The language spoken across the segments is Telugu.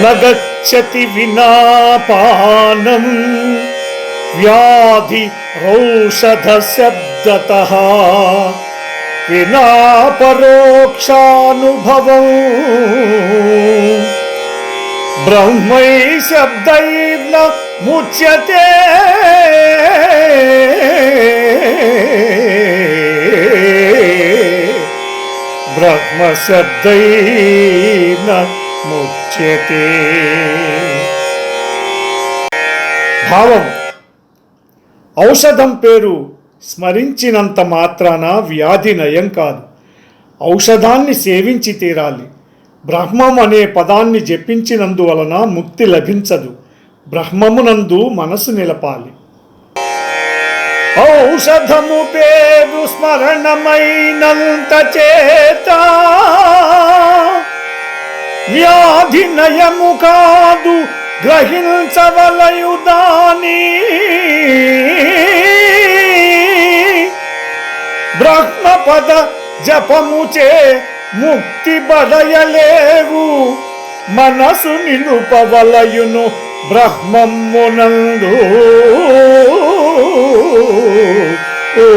न गच्छति विना पानम्। व्याधि रौषधशब्दतः विना परोक्षानुभवम् ब्रह्मै शब्दैर्न मुच्यते। ब्रह्मशब्दैर्न ముచ్యతే. భావం. ఔషధం పేరు స్మరించినంత మాత్రాన వ్యాధి నయం కాదు. ఔషధాన్ని సేవించి తీరాలి. బ్రహ్మం అనే పదాన్ని జపించినందువలన ముక్తి లభించదు. బ్రహ్మమునందు మనసు నిలపాలి. ఔషధము పేరు స్మరణమైనంత చేత వ్యాధి నయము కాదు గ్రహించవలయుదాని. బ్రహ్మపద జపముచే ముక్తి బడయలేవు మనసు నిలుపవలయును బ్రహ్మమ్మునందు ఓ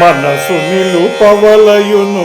మనసు నిలుపవలయును